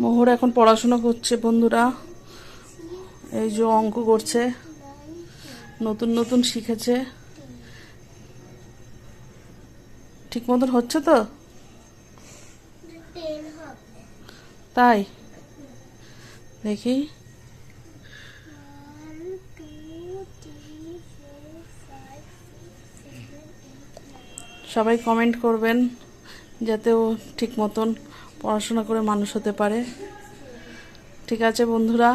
মোহর এখন পড়াশোনা করছে, বন্ধুরা। এই যে অঙ্ক করছে, নতুন নতুন শিখেছে। ঠিক মতন হচ্ছে তো? তাই? দেখি। সবাই কমেন্ট করবেন, যাতে ও ঠিক মতন পড়াশোনা করে মানুষ হতে পারে। ঠিক আছে বন্ধুরা।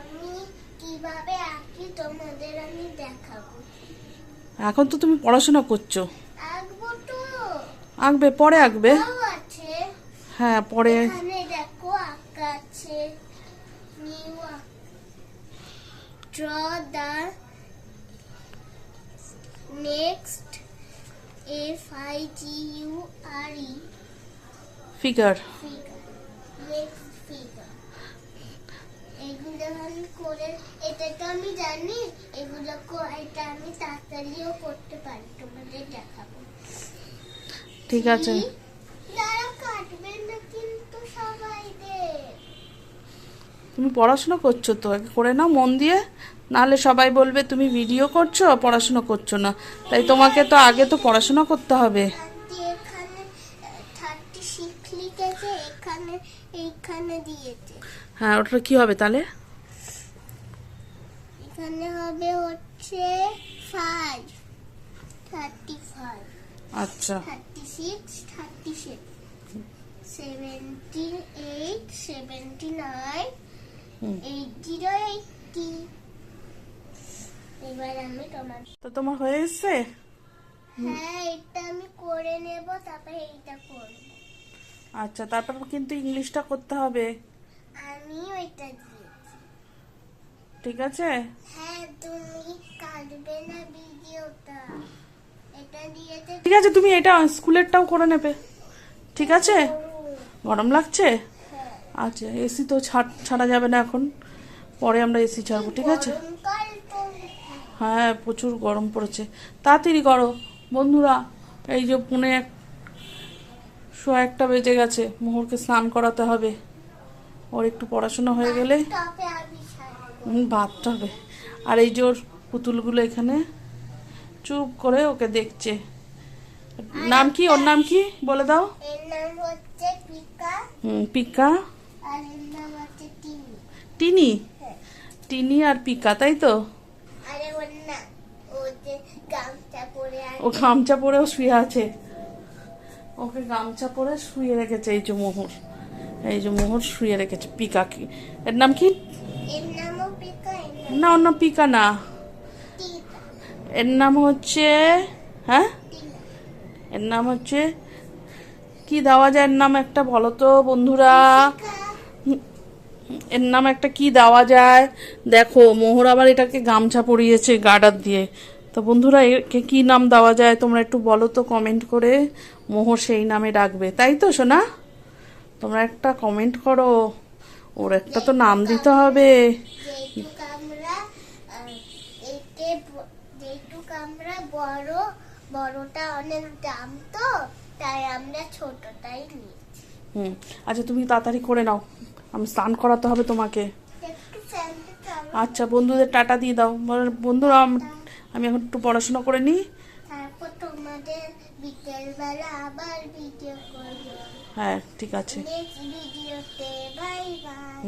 আমি কীভাবে আঁকি তোমাদের আমি এখন তো তুমি পড়াশোনা করছ। আঁকবো পরে আঁকবে। হ্যাঁ পরে। এখানে দেখো আঁকা আছে। New draw the next F I G U R E figure ঠিক আছে। তুমি পড়াশোনা করছ তো? করে নাও মন দিয়ে। নাহলে সবাই বলবে, তুমি ভিডিও করছ, পড়াশোনা করছ না। তাই তোমাকে তো আগে তো পড়াশোনা করতে হবে। এইখানে দিয়েছে হ্যাঁ ওটা কি হবে তাহলে? এখানে হবে হচ্ছে ফাইভ থার্টি ফাইভ আচ্ছা। Thirty six thirty six seventy eight seventy nine হুম। এইট জিরো এইটটি এবার আমি তোমার তো তোমার হয়ে এসছে হ্যাঁ এটা আমি করে নেব তারপরে এইটা করব। আচ্ছা তারপর কিন্তু ইংলিশটা করতে হবে। আমি ওইটা দিয়েছি। ঠিক আছে? হ্যাঁ তুমি কাটবে না ভিডিওটা। এটা দিয়েছে ঠিক আছে তুমি এটা স্কুলেরটাও করে নেবে। ঠিক আছে? গরম লাগছে? হ্যাঁ। আচ্ছা এসি তো ছাড়- ছাড়া যাবে না এখন। পরে আমরা এসি ছাড়বো ঠিক আছে? হ্যাঁ প্রচুর গরম পড়েছে। তাড়াতাড়ি করো। বন্ধুরা এই যে পুনে এক শো একটা বেজে গেছে। মোহরকে স্নান করাতে হবে। ওর একটু পড়াশোনা হয়ে গেলে ভাতটা হবে। আর এই যে ওর পুতুলগুলো এখানে চুপ করে ওকে দেখছে। নাম কি? ওর নাম কি? বলে দাও। পিকা। হুম, টিনি? টিনি আর পিকা তাই তো? ও গামছা পরে ও শুয়ে আছে। ওকে গামছা পরে শুয়ে রেখেছে এই যে মোহর। এই যে মোহর শুয়ে রেখেছে পিকা কি? এর নাম কি না অন্য পিকা না। এর নাম হচ্ছে হ্যাঁ? এর নাম হচ্ছে কি দেওয়া যায় এর নাম একটা বলো তো বন্ধুরা। এর নাম একটা কি দেওয়া যায়? দেখো মোহর আবার এটাকে গামছা পরিয়েছে গার্ডার দিয়ে। তো বন্ধুরা একে কি নাম দেওয়া যায় তোমরা একটু বলো তো কমেন্ট করে। মোহর সেই নামে ডাকবে তাই তো সোনা? তোমরা একটা কমেন্ট করো ওর একটা তো নাম দিতে হবে। আমরা আহ, এতে ব- যেটুক আমরা বড় বড়টা অনেক দাম তো তাই আমরা ছোটটাই নিই হুম আচ্ছা তুমি তাড়াতাড়ি করে নাও আমি স্নান করাতে হবে তোমাকে। আচ্ছা বন্ধুদের টাটা দিয়ে দাও। বন্ধুরা আম- এখন একটু পড়াশোনা করে নিই। তারপর তোমাদের বিকেলবেলা আবার ভিডিও করব। হ্যাঁ ঠিক আছে। নেক্সট ভিডিওতে বাই বাই